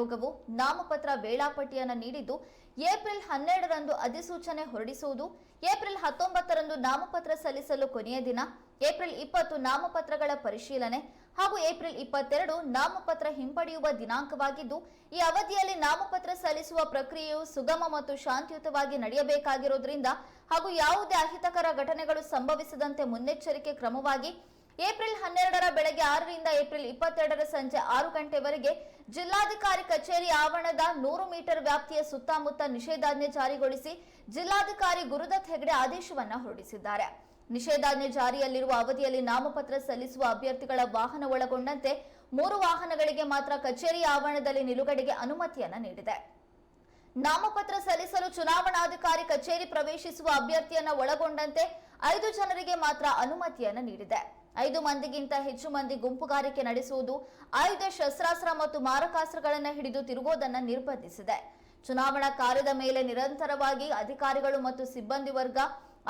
ಆಯೋಗವು ನಾಮಪತ್ರ ವೇಳಾಪಟ್ಟಿಯನ್ನು ನೀಡಿದ್ದು, ಏಪ್ರಿಲ್ ಹನ್ನೆರಡರಂದು ಅಧಿಸೂಚನೆ ಹೊರಡಿಸುವುದು, ಏಪ್ರಿಲ್ ಹತ್ತೊಂಬತ್ತರಂದು ನಾಮಪತ್ರ ಸಲ್ಲಿಸಲು ಕೊನೆಯ ದಿನ, ಏಪ್ರಿಲ್ ಇಪ್ಪತ್ತು ನಾಮಪತ್ರಗಳ ಪರಿಶೀಲನೆ ಹಾಗೂ ಏಪ್ರಿಲ್ ಇಪ್ಪತ್ತೆರಡು ನಾಮಪತ್ರ ಹಿಂಪಡೆಯುವ ದಿನಾಂಕವಾಗಿದ್ದು, ಈ ಅವಧಿಯಲ್ಲಿ ನಾಮಪತ್ರ ಸಲ್ಲಿಸುವ ಪ್ರಕ್ರಿಯೆಯು ಸುಗಮ ಮತ್ತು ಶಾಂತಿಯುತವಾಗಿ ನಡೆಯಬೇಕಾಗಿರುವುದರಿಂದ ಹಾಗೂ ಯಾವುದೇ ಅಹಿತಕರ ಘಟನೆಗಳು ಸಂಭವಿಸದಂತೆ ಮುನ್ನೆಚ್ಚರಿಕೆ ಕ್ರಮವಾಗಿ ಏಪ್ರಿಲ್ ಹನ್ನೆರಡರ ಬೆಳಗ್ಗೆ ಆರರಿಂದ ಏಪ್ರಿಲ್ ಇಪ್ಪತ್ತೆರಡರ ಸಂಜೆ ಆರು ಗಂಟೆವರೆಗೆ ಜಿಲ್ಲಾಧಿಕಾರಿ ಕಚೇರಿ ಆವರಣದ ನೂರು ಮೀಟರ್ ವ್ಯಾಪ್ತಿಯ ಸುತ್ತಮುತ್ತ ನಿಷೇಧಾಜ್ಞೆ ಜಾರಿಗೊಳಿಸಿ ಜಿಲ್ಲಾಧಿಕಾರಿ ಗುರುದತ್ ಹೆಗಡೆ ಆದೇಶವನ್ನು ಹೊರಡಿಸಿದ್ದಾರೆ. ನಿಷೇಧಾಜ್ಞೆ ಜಾರಿಯಲ್ಲಿರುವ ಅವಧಿಯಲ್ಲಿ ನಾಮಪತ್ರ ಸಲ್ಲಿಸುವ ಅಭ್ಯರ್ಥಿಗಳ ವಾಹನ ಒಳಗೊಂಡಂತೆ ಮೂರು ವಾಹನಗಳಿಗೆ ಮಾತ್ರ ಕಚೇರಿ ಆವರಣದಲ್ಲಿ ನಿಲುಗಡೆಗೆ ಅನುಮತಿಯನ್ನು ನೀಡಿದೆ. ನಾಮಪತ್ರ ಸಲ್ಲಿಸಲು ಚುನಾವಣಾಧಿಕಾರಿ ಕಚೇರಿ ಪ್ರವೇಶಿಸುವ ಅಭ್ಯರ್ಥಿಯನ್ನ ಒಳಗೊಂಡಂತೆ ಐದು ಜನರಿಗೆ ಮಾತ್ರ ಅನುಮತಿಯನ್ನು ನೀಡಿದೆ. ಐದು ಮಂದಿಗಿಂತ ಹೆಚ್ಚು ಮಂದಿ ಗುಂಪುಗಾರಿಕೆ ನಡೆಸುವುದು, ಆಯುಧ ಶಸ್ತ್ರಾಸ್ತ್ರ ಮತ್ತು ಮಾರಕಾಸ್ತ್ರಗಳನ್ನು ಹಿಡಿದು ತಿರುಗೋದನ್ನ ನಿರ್ಬಂಧಿಸಿದೆ. ಚುನಾವಣಾ ಕಾರ್ಯದ ಮೇಲೆ ನಿರಂತರವಾಗಿ ಅಧಿಕಾರಿಗಳು ಮತ್ತು ಸಿಬ್ಬಂದಿ ವರ್ಗ,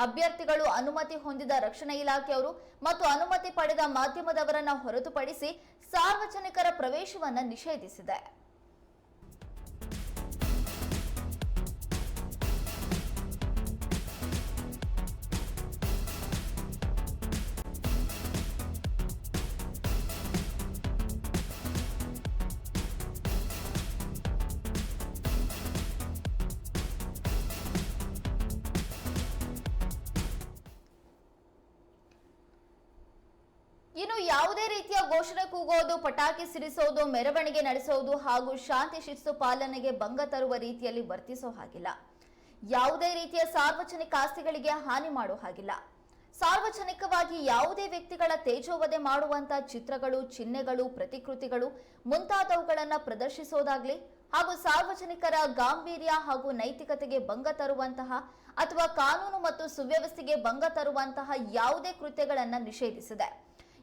ಅಭ್ಯರ್ಥಿಗಳು ಅನುಮತಿ ಹೊಂದಿದ ರಕ್ಷಣಾ ಇಲಾಖೆಯವರು ಮತ್ತು ಅನುಮತಿ ಪಡೆದ ಮಾಧ್ಯಮದವರನ್ನ ಹೊರತುಪಡಿಸಿ ಸಾರ್ವಜನಿಕರ ಪ್ರವೇಶವನ್ನು ನಿಷೇಧಿಸಿದೆ. ಇನ್ನು ಯಾವುದೇ ರೀತಿಯ ಘೋಷಣೆ ಕೂಗೋದು, ಪಟಾಕಿ ಸಿಡಿಸೋದು, ಮೆರವಣಿಗೆ ನಡೆಸೋದು ಹಾಗೂ ಶಾಂತಿ ಶಿಸ್ತು ಪಾಲನೆಗೆ ಭಂಗ ತರುವ ರೀತಿಯಲ್ಲಿ ವರ್ತಿಸೋ ಹಾಗಿಲ್ಲ. ಯಾವುದೇ ರೀತಿಯ ಸಾರ್ವಜನಿಕ ಆಸ್ತಿಗಳಿಗೆ ಹಾನಿ ಮಾಡೋ ಹಾಗಿಲ್ಲ. ಸಾರ್ವಜನಿಕವಾಗಿ ಯಾವುದೇ ವ್ಯಕ್ತಿಗಳ ತೇಜೋವಧೆ ಮಾಡುವಂತಹ ಚಿತ್ರಗಳು, ಚಿಹ್ನೆಗಳು, ಪ್ರತಿಕೃತಿಗಳು ಮುಂತಾದವುಗಳನ್ನು ಪ್ರದರ್ಶಿಸೋದಾಗ್ಲಿ ಹಾಗೂ ಸಾರ್ವಜನಿಕರ ಗಾಂಭೀರ್ಯ ಹಾಗೂ ನೈತಿಕತೆಗೆ ಭಂಗ ತರುವಂತಹ ಅಥವಾ ಕಾನೂನು ಮತ್ತು ಸುವ್ಯವಸ್ಥೆಗೆ ಭಂಗ ತರುವಂತಹ ಯಾವುದೇ ಕೃತ್ಯಗಳನ್ನು ನಿಷೇಧಿಸಿದೆ.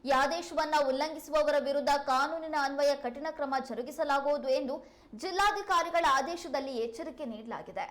ಈ ಆದೇಶವನ್ನ ಉಲ್ಲಂಘಿಸುವವರ ವಿರುದ್ಧ ಕಾನೂನಿನ ಅನ್ವಯ ಕಠಿಣ ಕ್ರಮ ಜರುಗಿಸಲಾಗುವುದು ಎಂದು ಜಿಲ್ಲಾಧಿಕಾರಿಗಳ ಆದೇಶದಲ್ಲಿ ಎಚ್ಚರಿಕೆ ನೀಡಲಾಗಿದೆ.